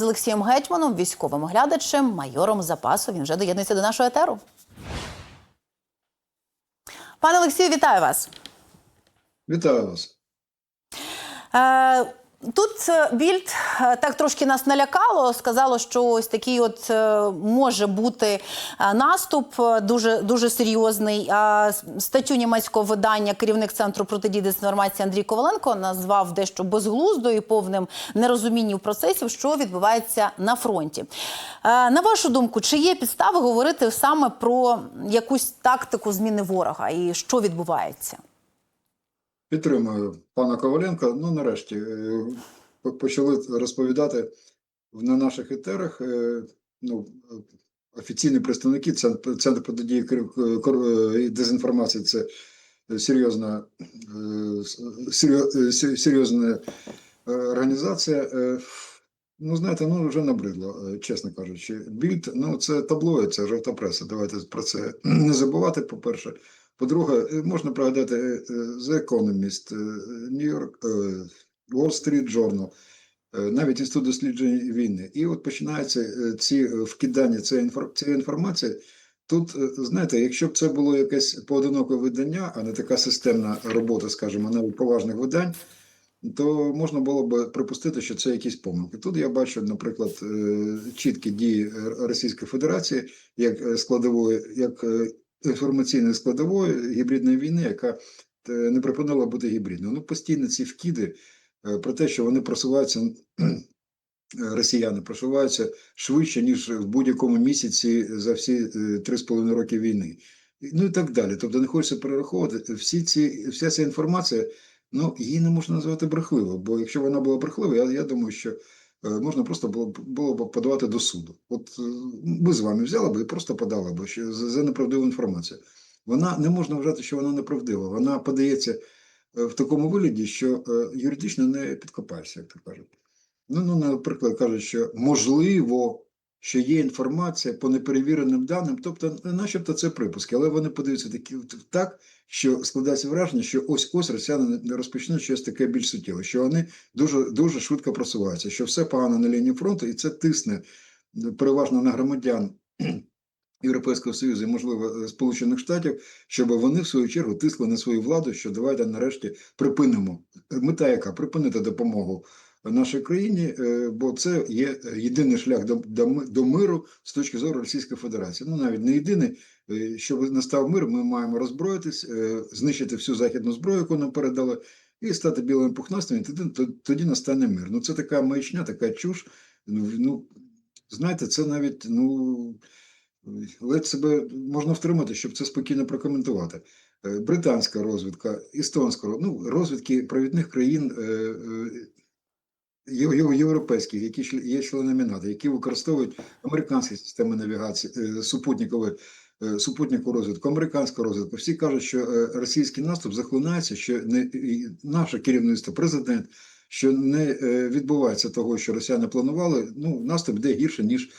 з Олексієм Гетьманом, військовим оглядачем, майором запасу. Він вже доєднується до нашого етеру. Пане Олексію, вітаю вас. Вітаю вас. Е, Тут е, Більд е, так трошки нас налякало. Сказало, що ось такий от е, може бути наступ дуже дуже серйозний. Статтю німецького видання керівник центру протидії дезінформації Андрій Коваленко назвав дещо безглуздою і повним нерозумінням процесів, що відбувається на фронті. На вашу думку, чи є підстави говорити саме про якусь тактику зміни ворога і що відбувається? Підтримую пана Коваленка. Ну, нарешті, е, почали розповідати на наших етерах. е, Ну, офіційні представники Центр протидії е, дезінформації це серйозна, серйозна організація. Ну, знаєте, ну вже набридло, чесно кажучи. Більд, ну це таблоїд, це жовта преса. Давайте про це не забувати, по-перше. По-друге, е, можна пригадати е, е, The Economist, New York, Wall Street Journal, навіть Інститут досліджень війни. І от починаються ці вкидання цієї інформації. Тут, знаєте, якщо б це було якесь поодиноке видання, а не така системна робота, скажімо, навіть поважних видань, то можна було б припустити, що це якісь помилки. Тут я бачу, наприклад, чіткі дії Російської Федерації як складової, як інформаційної складової гібридної війни, яка е, не припинила бути гібридною. Ну, постійно ці вкиди е, про те, що вони просуваються. е, Росіяни просуваються швидше, ніж в будь-якому місяці за всі е, три з половиною роки війни. Ну і так далі. Тобто не хочеться перераховувати. Всі ці, вся ця інформація, ну її не можна назвати брехливою, бо якщо вона була брехливою, я, я думаю, що можна просто було б було б подавати до суду. От е, ми з вами взяли б і просто подали б за, неправдиву інформацію. Вона не можна вважати, що вона неправдива. Вона подається е, в такому вигляді, що е, юридично не підкопаєшся, як то кажуть. Ну, ну, наприклад, кажуть, що можливо, що є інформація по неперевіреним даним, тобто, начебто, це припуски, але вони подаються такі так, що складається враження, що ось ось росіяни не розпочнуть щось таке більш суттєве, що вони дуже дуже швидко просуваються, що все погано на лінії фронту, і це тисне переважно на громадян. Європейського Союзу і, можливо, Сполучених Штатів, щоб вони в свою чергу тисли на свою владу, що давайте нарешті припинимо. Мета яка припинити допомогу нашій країні, е, бо це є єдиний шлях до, до, до миру з точки зору Російської Федерації. Ну навіть не єдиний, Е, щоб настав мир, ми маємо роззброїтись, е, знищити всю західну зброю, яку нам передали, і стати білим пухнастим. І тоді, тоді настане мир. Ну це така маячня, така чуш. Ну, ну знаєте, це навіть ну. Ледь себе можна втримати, щоб це спокійно прокоментувати. Британська розвідка, естонська ну, розвідки провідних країн європейських, які є членами НАТО, які використовують американські системи навігації, е, супутникові, е, супутникову розвідку, американську розвідку. Всі кажуть, що е, російський наступ захлинається, що не наше керівництво, президент, що не відбувається того, що росіяни планували. Ну, наступ йде гірше, ніж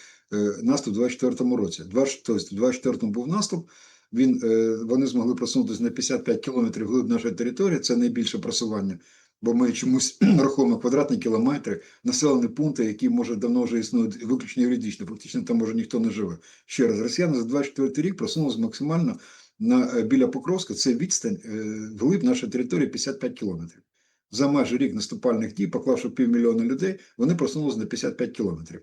наступ у 24-му році. Два- Тобто, в 24-му був наступ. Він, вони змогли просунутися на 55 кілометрів глиб нашої території. Це найбільше просування, бо ми чомусь рахуємо квадратні кілометри, населені пункти, які може давно вже існують виключно юридично. Фактично там може ніхто не живе. Ще раз, росіяни за 24 рік просунулися максимально на е, біля Покровська. Це відстань е, вглиб нашої території 55 кілометрів. За майже рік наступальних дій, поклавши півмільйона людей, вони просунулися на 55 кілометрів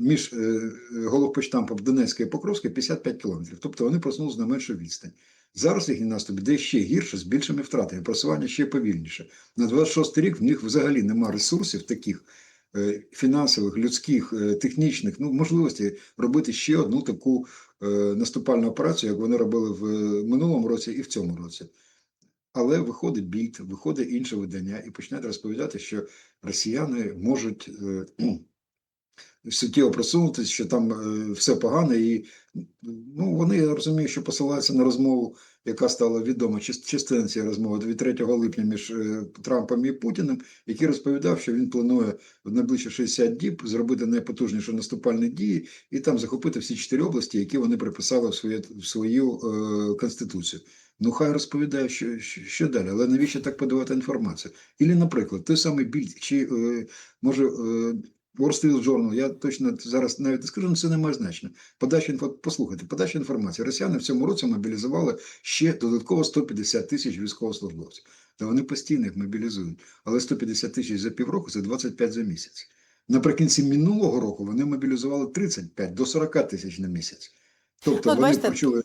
між е, головпочтампом Донецька і Покровська 55 кілометрів. Тобто вони просунулися на меншу відстань. Зараз їхній наступ йде ще гірше, з більшими втратами, просування ще повільніше. На 26 рік в них взагалі немає ресурсів таких е, фінансових, людських, е, технічних, ну, можливості робити ще одну таку е, наступальну операцію, як вони робили в е, минулому році і в цьому році. Але виходить більд, виходить інше видання і починають розповідати, що росіяни можуть е, суттєво просунутися, що там е, все погано, і ну, вони, я розумію, що посилаються на розмову, яка стала відома, част- частина цієї розмови від 3 липня між е, Трампом і Путіним, який розповідав, що він планує в найближчі 60 діб зробити найпотужніші наступальні дії і там захопити всі чотири області, які вони приписали в своє в свою е, конституцію. Ну, хай розповідає, що, що, що далі, але навіщо так подавати інформацію? Ілі, наприклад, той самий біль, чи е, може. Е, Wall Street Journal, я точно зараз навіть не скажу, але це не має значення. Подача інфо... Послухайте, подача інформації. Росіяни в цьому році мобілізували ще додатково 150 тисяч військовослужбовців. Та вони постійно їх мобілізують. Але 150 тисяч за півроку це 25 за місяць. Наприкінці минулого року вони мобілізували 35 до 40 тисяч на місяць. Тобто Ну, вони бачите, почули.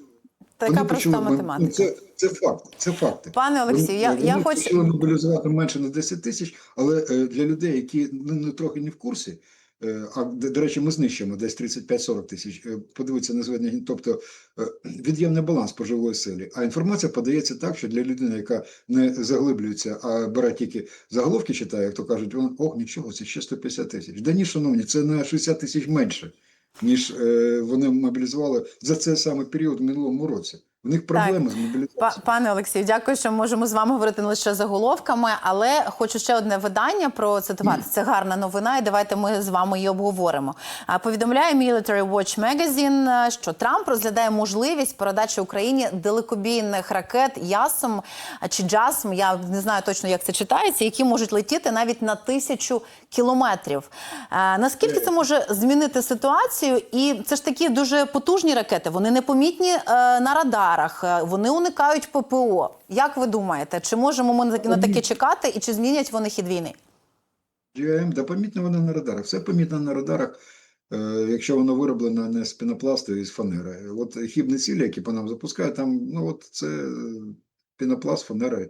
Така вони проста почули- математика. Ну, це, це факт. Це факти. Пане Олексію, Вони- я, я хочу. почали мобілізувати менше на 10 тисяч, але е, для людей, які ну, не трохи не в курсі, е, а до, до речі, ми знищимо десь 35-40 тисяч. е, Подивіться на зведення, тобто е, від'ємний баланс споживої сили. А інформація подається так, що для людини, яка не заглиблюється, а бере тільки заголовки, читає, як то кажуть, ох, нічого, це ще 150 тисяч. Да ні, шановні, це на 60 тисяч менше, ніж е, вони мобілізували за цей самий період в минулому році. У них проблеми з мобілізацією. Пане Олексію, дякую, що можемо з вами говорити не лише заголовками, але хочу ще одне видання процитувати. Це гарна новина, і давайте ми з вами її обговоримо. Повідомляє Military Watch Magazine, е, що Трамп розглядає можливість передачі Україні далекобійних ракет Ясм чи Джасм. Я не знаю точно, як це читається, які можуть летіти навіть на тисячу кілометрів. Е, Наскільки це може змінити ситуацію? І це ж такі дуже потужні ракети. Вони непомітні е, на радарах, е, вони уникають ППО. Як ви думаєте, чи можемо ми на таке- чекати, і чи змінять вони хід війни? GM, да помітно воно на радарах. Все помітно на радарах, е, якщо воно вироблено не з пінопласту і з фанери. От хібні цілі, які по нам запускають, там ну от це пінопласт, фанери,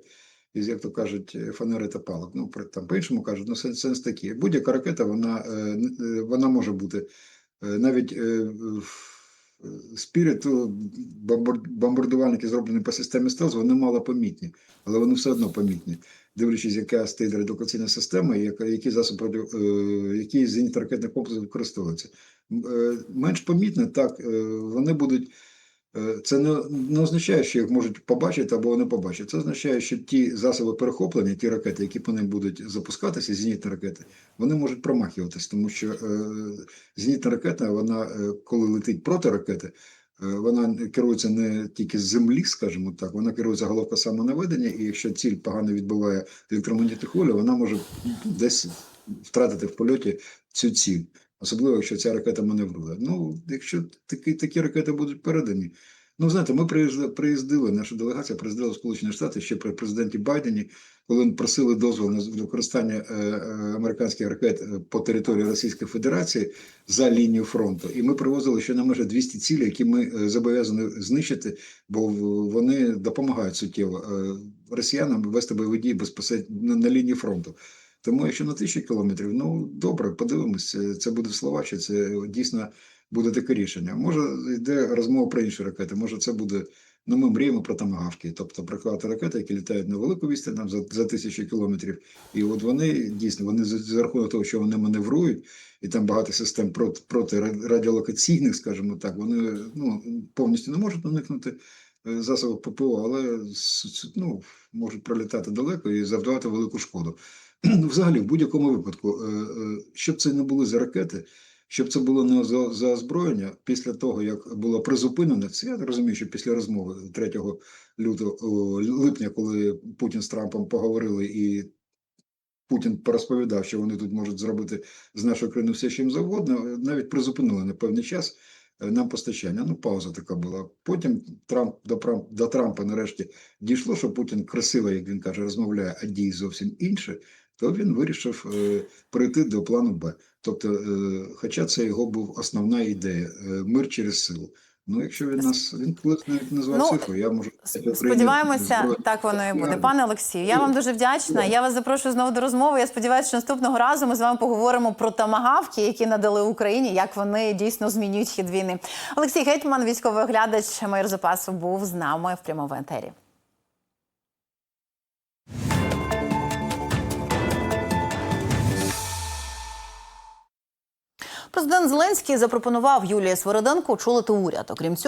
із, як то кажуть, фанери та палок. Ну, там по-іншому кажуть, ну сенс, сенс такий. Будь-яка ракета, вона, е, вона може бути навіть в- Spirit, е, бомбардувальники, зроблені по системі стелс, вони мало помітні, але вони все одно помітні дивлячись, яка стоїть редукаційна система, і які засоби, е, які зенітно-ракетних комплексів використовуються. Е, Менш помітні, так, вони будуть. Е, Це не, не означає, що їх можуть побачити або не побачити. Це означає, що ті засоби перехоплення, ті ракети, які по ним будуть запускатися, зенітні ракети, вони можуть промахуватись, тому що е, зенітна ракета, вона, е, коли летить проти ракети, е, вона керується не тільки з землі, скажімо так, вона керується головка самонаведення, і якщо ціль погано відбиває електромагнітне хвилю, вона може десь втратити в польоті цю ціль. Особливо, якщо ця ракета маневрує. Ну, якщо такі, такі ракети будуть передані. Ну, знаєте, ми приїздили, приїздили, наша делегація приїздила в Сполучені Штати ще при президенті Байдені, коли просили дозволу на використання е, е, американських ракет е, по території Російської Федерації за лінію фронту. І ми привозили ще на майже 200 цілей, які ми зобов'язані знищити, бо вони допомагають суттєво росіянам вести бойові дії безпосередньо на лінії фронту. Тому, якщо на тисячу кілометрів, ну добре, подивимось, це, це буде в Словаччині, це дійсно буде таке рішення. Може, йде розмова про інші ракети, може, це буде. Ну, ми мріємо про тамагавки, тобто прихвати ракети, які літають на велику відстань нам за, за тисячу кілометрів. І от вони дійсно вони за, за рахунок того, що вони маневрують, і там багато систем проти, проти радіолокаційних, скажімо так, вони ну, повністю не можуть уникнути е, засобів ППО, але ну, можуть пролітати далеко і завдавати велику шкоду. Ну, Взагалі, в будь-якому випадку, е, е, щоб це не були за ракети, щоб це було не за, за озброєння, після того, як було призупинено, це я розумію, що після розмови 3 лютого липня, коли Путін з Трампом поговорили і Путін порозповідав, що вони тут можуть зробити з нашої країни все, їм завгодно, навіть призупинили на певний час е, нам постачання. Ну, пауза така була. Потім Трамп до, до Трампа нарешті дійшло, що Путін красиво, як він каже, розмовляє, а діє зовсім інше, то він вирішив е, перейти до плану Б. Тобто, е, хоча це його був основна ідея е, мир через силу. Ну, якщо він нас він навіть назвав Ну, цифру, я можу Сподіваємося, зброю. так воно і буде. Пане Олексію, я вам дуже вдячна. Я вас запрошую знову до розмови. Я сподіваюся, що наступного разу ми з вами поговоримо про тамагавки, які надали Україні, як вони дійсно змінюють хід війни. Олексій Гетьман, військовий оглядач майор запасу, був з нами в прямому етері. Президент Зеленський запропонував Юлії Свириденко очолити уряд. Окрім цього.